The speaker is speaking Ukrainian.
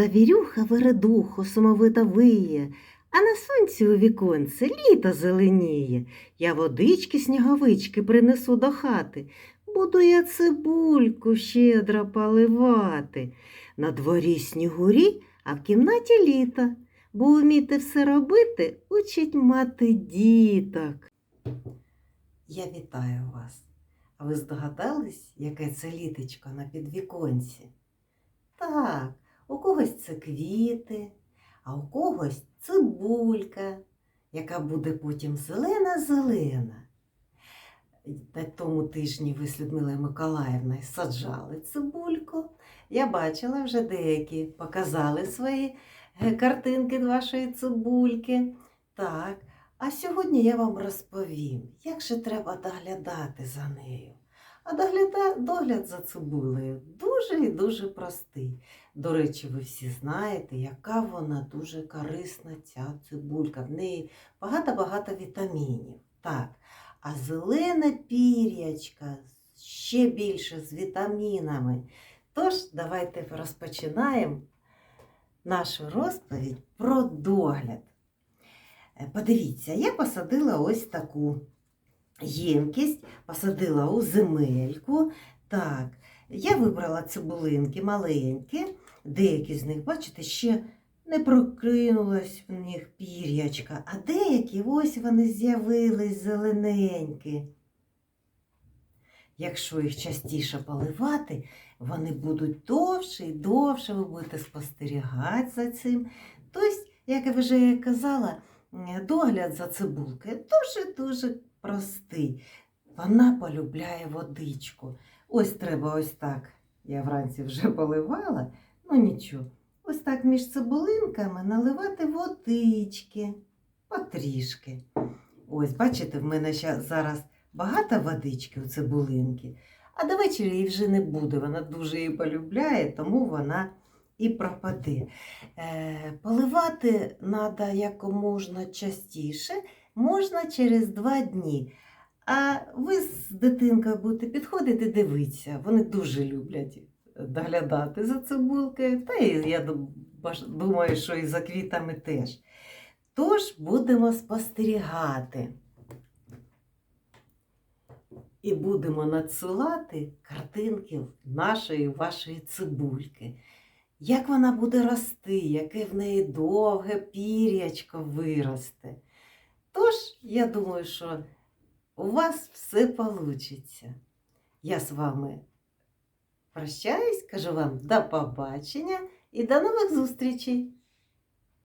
Завірюха вередухо сумовито виє, а на сонці у віконце літо зеленіє. Я водички сніговички принесу до хати, буду я цибульку щедро поливати. На дворі снігурі, а в кімнаті літо, бо вміти все робити учить мати діток. Я вітаю вас. А ви здогадались, яке це літечко на підвіконці? Так, у когось це квіти, а у когось цибулька, яка буде потім зелена-зелена. На тому тижні ви з Людмилою Миколаївною саджали цибульку. Я бачила вже деякі показали свої е, картинки вашої цибульки. Так, а сьогодні я вам розповім, як же треба доглядати за нею. А догляда, догляд за цибулею дуже і дуже простий. До речі, ви всі знаєте, яка вона дуже корисна, ця цибулька. В неї багато-багато вітамінів. Так. А зелене пір'ячка ще більше з вітамінами. Тож, давайте розпочинаємо нашу розповідь про догляд. Е, Подивіться, я посадила ось таку ємкість, посадила у земельку. Так, я вибрала цибулинки маленькі, деякі з них, бачите, ще не прокинулось в них пір'ячка, а деякі ось вони з'явились зелененькі. Якщо їх частіше поливати, вони будуть довше і довше, ви будете спостерігати за цим. Тобто, як я вже казала, догляд за цибулкою дуже-дуже простий. Вона полюбляє водичку. Ось треба ось так. Я вранці вже поливала, ну нічого. Ось так між цибулинками наливати водички потрішки. Ось, бачите, в мене ща зараз багато водички у цибулинки, а до вечора її вже не буде. Вона дуже її полюбляє, тому вона і пропаде. Е, поливати треба якомога частіше, можна через два дні. А ви з дитинкою будете підходити дивитися. Вони дуже люблять доглядати за цибулкою, та і я думаю, що і за квітами теж. Тож будемо спостерігати. І будемо надсилати картинки нашої вашої цибульки. Як вона буде рости, яке в неї довге пір'ячко виросте. Тож, я думаю, що у вас все вийде. Я з вами прощаюсь, кажу вам до побачення і до нових зустрічей!